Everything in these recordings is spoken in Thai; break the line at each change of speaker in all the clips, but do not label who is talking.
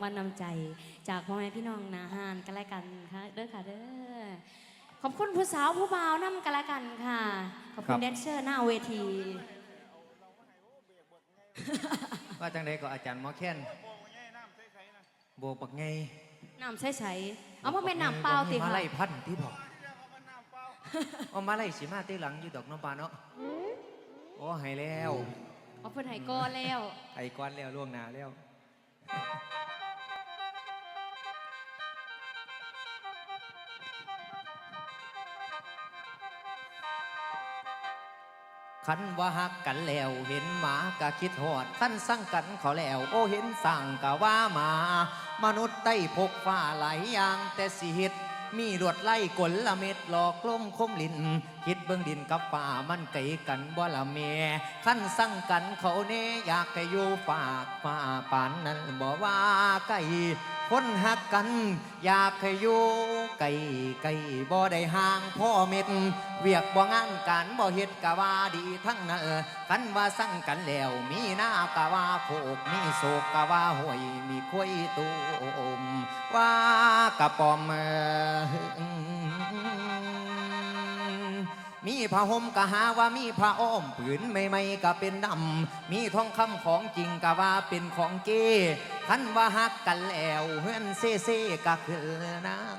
างวัลนำใจ จากพ่อแม่พี่น้องนาฮานกันแล้วกันค่ะเด้อค่ะเด้อขอบคุณผู้สาวผู้บ่าวนำกันแล้วกันค่ะ ขอบคุ
ครั
ณ
บ
แดนเซอร์หน้าเวที
ว่าจังใดก็อาจารย์หมอแค้นโบกบักไง
น้ำใสๆเอามาเป็นน้ำเปล่าติ
มา
ค่ะ
ไล่พันที่บอกเอามาไล่สีมาตีหลังอยู่ดอกน้องปลาเนาะโอ้ใหายแล้ว
เอาเพิ่นให้ก่อนแล้ว
ไอ้ก้อนแล้วล่วงหน้าแล้ว คันว่าหักกันแล้วเห็นหมากะคิดหอดคันสั่งกันเขาแล้ว โอ้เห็นสั่งกะว่าหมา มนุษย์ได้พกฟ้าหลายอย่างแต่สิเฮ็ดมีรวดไล่กลละเม็ดหลอกลมคมลิน คิดเบื้องดินกับป่ามันไกลกันบ่ละเมขั้นสั่งกันเขาเน่อยากให้อยู่ฝากฟ้าปานนั้นบ่ว่าไกล คนหักกัน อยากให้อยู่ไกลไกลบ่ได้ห่างพ่อเม็ด เวียกบ่งานการบ่เฮ็ดกะว่าดีทั้งนั้นคันว่าสั่งกันแล้วมีหน้ากะว่าโผกมีโศกกะว่าห่วยมีคุยตูมว่ากะปอมเออ มีผ้าห่มกะหาว่ามีผ้าอ้อมผืนใหม่ๆกะเป็นดำ มีทองคำของจริงกะว่าเป็นของเก้คันว่าฮักกันแล้วเฮือนเซ่เซ่กะคือนาง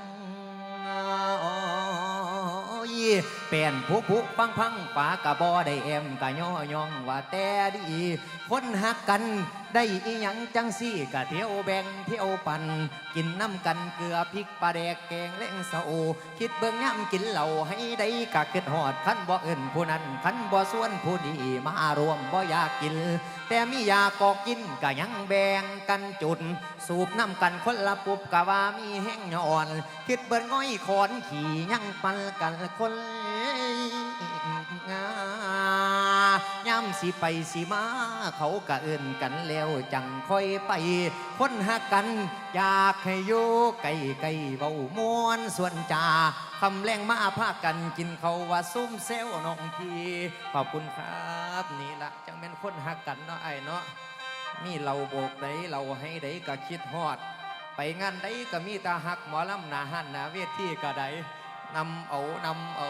อ้ยเปลี่ยนผู้ผู้พังพังฝากะบอได้เอ็มกะย่อยองว่าแต่ดี คนหักกัน ได้อีหยังจังสี่กะเที่ยวแบ่งเที่ยวปัน กินน้ำกันเกลือพริกปลาแดกแกงเล่งเสาคิดเบิ่งย่ำกินเหล่าให้ได้กะคิดหอดคันบ่เอิ่นผู้นั้นคันบ่ส่วนผู้ดีมารวมบ่อยากกิน แต่มียากอกกินกะยังแบ่งกันจุด สูบน้ำกันคนละปุบกะว่ามีแห้งย่อน คิดเบิ่นง่อยขอนขี่ยังปันกันคน สิไปสิมา เขากะเอินกันแล้วจังค่อยไป คนหักกัน อยากให้อยู่ไกลไกลเบามวนส่วนจาคำแรงมาพากันกินเขาว่าซุ่มเซลน้องพีขอบคุณครับนี่ละจังเป็นคนหักกันเนาะไอ้เนาะมีเราโบกใดเราให้ใดก็คิดฮอด ไปงานใดก็มีตาหักหมอลำหนาหันหนาเวทีก็ได้นำเอานำเอา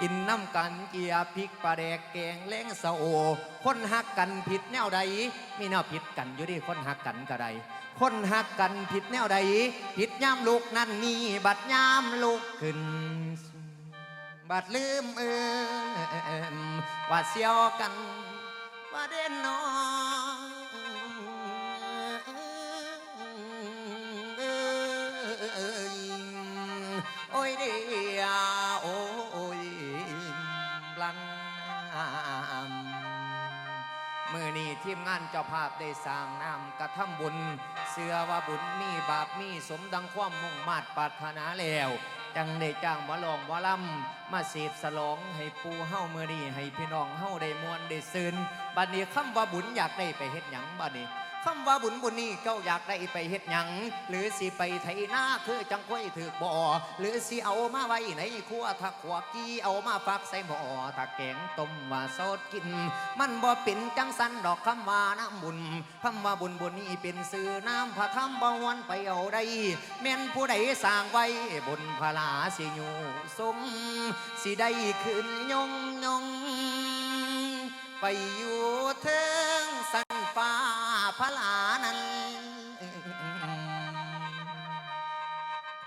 กินน้ำกันเกียพริกปลาแดกแกงแล้งสะโอ คนหักกันผิดแนวใด มีแนวผิดกันอยู่ดิคนหักกันก็ไดคนหักกันผิดแนวใด ผิดย่ามลูกนั่นนี่บัดย่ามลูกขึ้น บัดลืมเออว่าเสียวกันว่าเด่นน้องโอ้ยเดี ทีมงานเจ้าภาพได้สร้างน้ำกระทำบุญ เสือว่าบุญมีบาปมีสมดังความมุ่งมาดปรารถนาแล้วจังได้จ้างหมาลองหมาลำมาเสพสลองให้ปูเฮ้ามือนี้ให้พี่น้องเฮ้าได้มวนได้ซึนบัดนี้คำว่าบุญอยากได้ไปเฮ็ดหยังบัดนี้ คำว่าบุญบุญนี่เจ้าอยากได้ไปเฮ็ดหยัง หรือสิไปไถนาคือจังค่อยถือบ่อ หรือสิเอามาไว้ในครัวถ้าขวกี้เอามาฟักใส่หม้อถ้าแกงต้มว่าสดกิน มันบ่เป็นจังสันดอกคำว่าน้ำบุญคำว่าบุญบุญนี่เป็นสื่อน้ำพระธรรมบ่วันไปเอาได้แม่นผู้ใดสร้างไว้บนพลาสิอยู่สมสิได้ขึ้นยงยงไปอยู่เทิง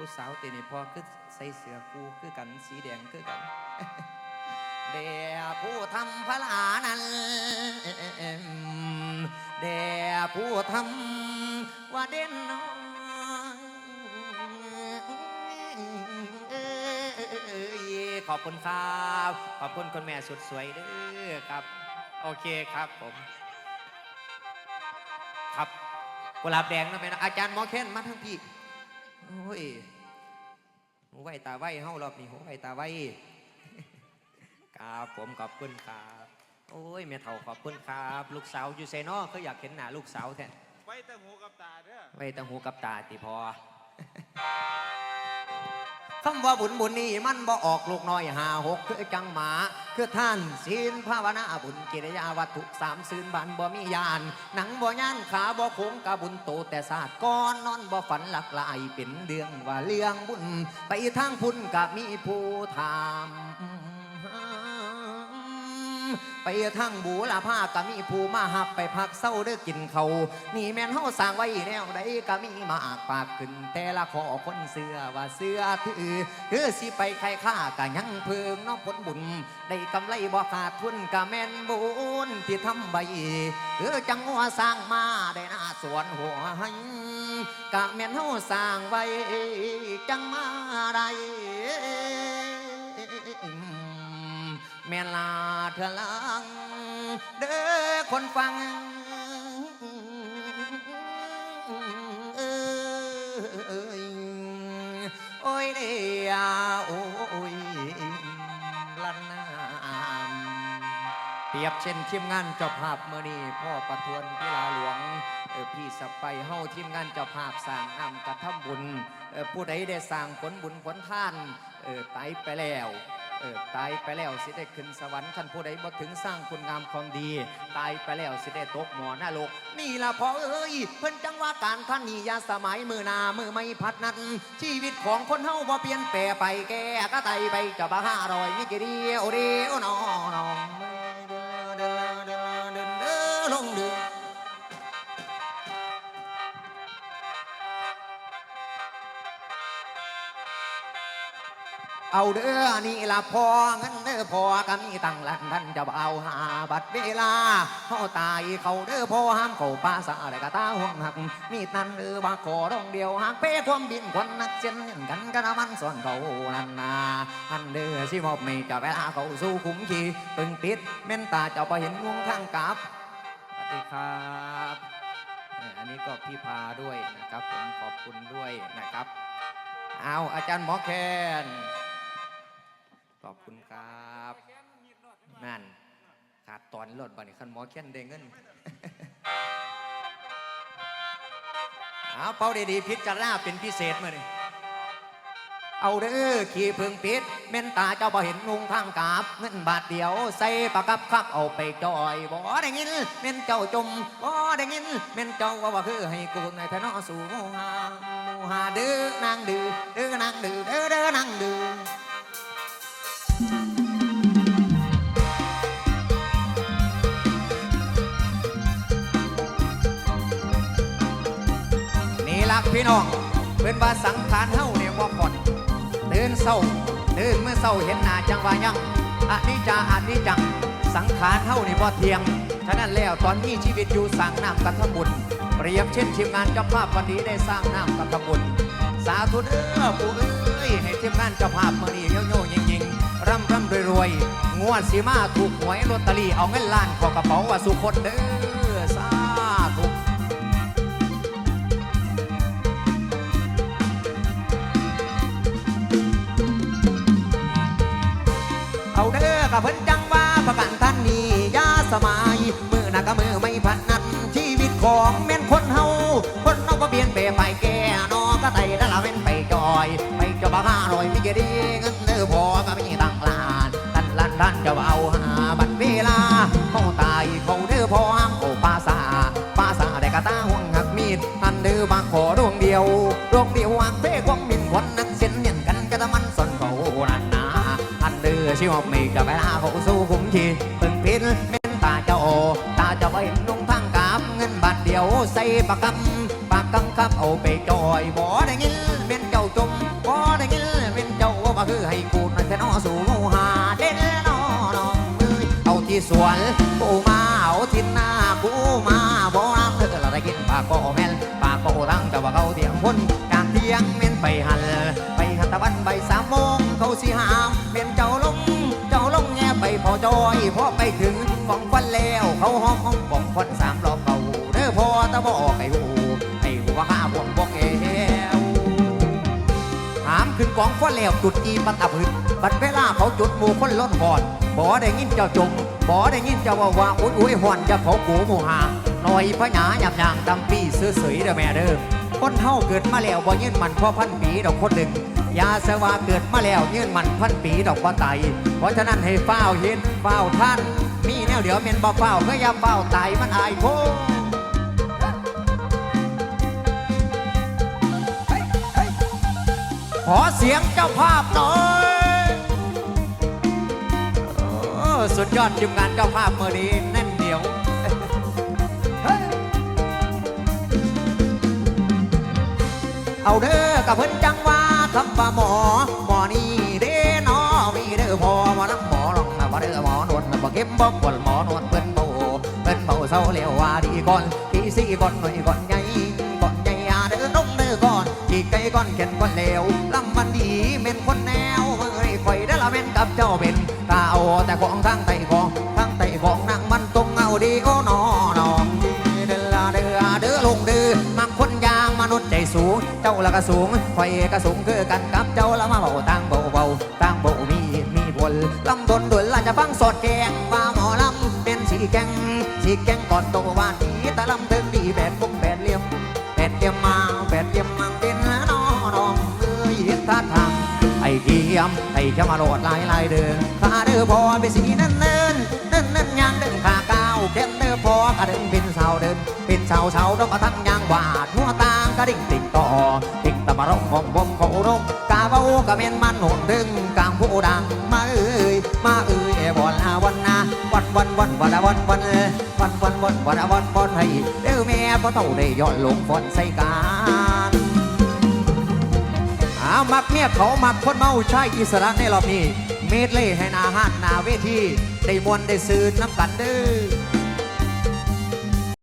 ผู้สาวตีนี่พอคือใส่เสื้อกูคือกันสีแดงคือกันเดียผู้ทำพระลานั้นเดียผู้ทำว่าเด่นน้องขอบคุณครับ ขอบคุณคุณแม่สุดสวยเด้อครับ โอเคครับผม ครับกุหลาบแดงนะแม่นะอาจารย์หมอเค้นมาทั้งพี่โอ้ย หูไวตาไวเฮารอบนี้หูไวตาไวครับผมขอบคุณครับ โอ้ยแม่เฒ่าขอบคุณครับ ลูกสาวอยู่ไซนอเขาอยากเห็นหน้าลูกสาวแท้
ไว้แต่หูกับตาเด้อ
ไว้แตั้งหูกับตาติพอ คำว่าบุญบุญนี่มันบ่ออกลูกน้อยหาหกคือจังหมา คือท่านศีลภาวนาบุญกิริยาวัตถุสามซื่นบันบ่มียาน หนังบ่ย่านขาบ่โค้งกะบุญโตแต่ศาสตร์ก้อนนอนบ่ฝันหลักลายเป็นเรื่องว่าเลี้ยงบุญ ไปทางพุ่นกะมีผู้ถาม ไปทั้งบูลาผ้าก็มีผู้มาหับไปพักเศร้าเด้อกินเขา นี่แม่นเฮาสร้างไว้แนวใดก็มีมากปากขึ้น แต่ละขอคนเสื้อว่าเสื้อถือคือสิไปใครค่าก็ยังเพิงน้องผลบุญ ได้กำไรบ่ขาดทุนก็แม่นบุญที่ทำใบเออจังหัวสร้างมาได้หน้าสวนหัวใหันกะแม่นเฮาสร้างไว้จังมาได้ แม่ลาเธอลัง เด้อคนฟังเอ้ยโอ้ยเดียโอ้ยลันนามเปรียบเช่นทีมงานเจ้าภาพเมื่อนี้พ่อประทวนพิลาหลวงเออพี่สะไปเฮาทีมงานเจ้าภาพสร้างนำกระทำบุญเออผู้ใดได้สร้างผลบุญผลท่านเออตายไปแล้ว ออตายไปแล้วสิได้ขึ้นสวรรค์ท่านผู้ใดบ่ถึงสร้างคุณงามความดี ตายไปแล้วสิได้ตกหมอหน้าโลก นี่ล่ะพอเอ้ยเพิ่นจังว่าการท่านนียาสมัยมือนามือไม่พัดนัดชีวิตของคนเฮาบ่เปลี่ยนแปลไปแก่ก็ไตไปกับบ้าห้ารอยมิกี่ดีโอเดโอนอน เอาเด้อนี่ละพอเงินเด้อพอก็มีตังค์ลันท่านจะเอาหาบัดเวลาเขาตายเขาเด้อพอห้ามเขาปาสะอะไรก็ตาห่วงหัก มีตันเด้อว่าขอร้องเดียวหักเป้ความบินคนนักเจนยันกันกันมันส่วนเขานั่นนาอันเด้อสิมอบไม่จะเวลาเขาสู้คุ้มขีปึงปิดเม่นตาจ้าไปเห็นงวงทางกับสวัสดีครับอันนี้ก็พี่พาด้วยนะครับผมขอบคุณด้วยนะครับ เอาอาจารย์หมอแคน ตอนรถบัดนี้คันหมอแค้นเด้งเงินเอาเป้าดีๆพิจารณาเป็นพิเศษมาเลยเอาเด้อขี่พึงปิดเม่นตาเจ้าบ่เห็นนุงทางกาบเงินบาทเดียว ใส่ปากกับคักเอาไปจอยบ่ได้ยินเม่นเจ้าจมบ่ได้ยินเม่นเจ้าว่าว่าคือให้กูในทะเนอสู่หมู่หาหมู่หาเด้อนางดื้อเด้อนางดื้อเด้อเด้อนางดื้อ รักพี่น้องเป็นว่าสังขารเฮาเนี่ยว่าผ่อนตื่นเศร้าตื่นเมื่อเศร้าเห็นหน้าจังว่ายังอันนี้จาอันนี้จังสังขารเฮานี่บ่เทียงฉะนั้นแล้วตอนนี้ชีวิตอยู่สร้างน้ำกันทบุญเปรียบเช่นทีมงานเจ้าภาพวันนี้ได้สร้างน้ำกันทบุญสาธุเด้อปู่เอ้ยให้ทีมงานเจ้าภาพมื่อนี้โยโย่ยิงยิงๆร่ำร่ำรวยรวยงวดสีมาถูกหวยลอตเตอรี่เอาเงินล้านขอกระเป๋าว่าสุคนเด้อ เอาเด้อกับเพิ่นจังว่าประกันท่านนี้ยาสมัยมือหนักกับมือไม่พันนันชีวิตของแม่นคนเฮาคนเฮาก็เปลี่ยนไปไปแก่นอก็ไตแล้ละเว้นไปจอย ไปจบห้าร้อยมีเกดีเงินเด้อพอก็มีตังลานท่านล้านท่านจะเอาหาบัตรเวลาเขาตายเขาเด้อพอห้ามโอปาสาปาสาได้กระตาห่วงหักมีดท่านเด้อบางขอดวงเดียวดวงเดียววางเป้ความมินคนนัก นเดือชิวมีกับเวลาเขาสู้คุ้มทีเพิ่งพินเม่นตาเจ้าโอตาเจ้าไปเห็นลุงทางกาบเงินบาทเดียวใส่ปากกำปากกำครับเอาไปจอยบ่ได้ยินเม่นเจ้าจมบ่ได้ยินเม่นเจ้าว่าคือให้กูนั่นแค่นอสู่หมู่หาเด่นนอน้องเอ้ยเอาที่สวนกูมาเอาที่หน้ากูมาบ่น้ำเธอละได้กินปากก็แม่นปากก็ทั้งแต่ว่าเขาเถียงคนจากเที่ยงเม่นไปหัน สิหามเม่นเจ้าลงเจ้าลงแง่ไปพอจอยพอไปถึงของควันแล้วเขาห้องห้องของควันสามรอบเขาเด้อพอตะบอกไอ้หูไอ้หูว่าห้าพวงบอกเอวหามขึ้นกองควันแล้วจุดอีปัตตะพืนบัดเวลาเขาจุดหมู่คนล้นหอนบ่ได้ยินเจ้าจมบ่ได้ยินเจ้าว่าว่าอุ้ยอุ้ยหอนจะเขากูหมู่หาหน่อยพญาหยาบหยางดำปีซื้อสวยเด้อแม่เด้อคนเฮาเกิดมาแล้วบ่ยืนมันพ่อพันปีดอกคนหนึ่ง ยาสว่าเกิดมาแล้วยืนมันพันปีดอกว่าตเพราะฉะนั้นให้เฝ้าเห็นเฝ้าท่าน มีแนวเดี๋ยวเมนบ่เฝ้าวก็อย่าเฝ้าวตมันอายโพขอเสียงเจ้าภาพหน่อยสุดยอดทีมงานเจ้าภาพเมื่อนี้แน่นเหนียวเอาเด้อกับเพิ่นจัง ว่าคำว่าหมอหมอนี่เด้นอมีเด้อพอหมอนังหมอลองนะบ่เด้อหมอนวดนะบ่เก็บบ่กวนหมอนวดเพิ่นเบาเพิ่นเบาเศร้าเลี้ยวว่าดีก่อนพี่สี่ก่อนหน่อยก่อนใหญ่ก่อนใหญ่อาเด้อน้องเด้อก่อนขี่ไก่ก่อนเข็นก่อนเลวลำมันดีเม่นคนแนวเมื่อข่อยได้ละเม่นกับเจ้าเป็นตาเอาแต่ของทางไต งเจ้าละก็สูงคอยก็สูงคือกันกับเจ้าละมาเบาต่างเบาเบาต่างเบามีมีผลลำดนดุลละจะฟังสดแกงว่าหมอลำเป็นสีแกงสีแกงก่อนโตวานดีแต่ลำถึงดีแปดบุกแปดเลี่ยมแปดเลี่ยมมาแปดเลี่ยมมังเป็นละน้อน้องเอ้ยเห็นท่าทางไอ้เกียมไอ้จะมาโลดลายลายเดินข้าเด้อพอไปสีนั่นเนินนั่นนั่นยางเดินขาก้าวเข็นเด้อพอกระเดินเป็นสาวเดินเป็นสาวสาวดอกกระทั่งยางหวาดหัวตางกระดิ่งติดต่อ บะร้องบอมบอมเขารกกาเบากะเมนมันหนดึงกลางผู้ดังมาเอ้ยมาเอ้ยบอลอาวันนาวันวันวันวันวันวันวันวันวันวันวันวันให้เด้อแม่พ่อเต่าได้ย้อนลงฝนใส่การอามักเมียเขามักคนเมาชายอิสระในรอบนี้ เมดเล่ให้หนาหานนาเวทีได้มวนได้ซื้อน้ำกันเด้อ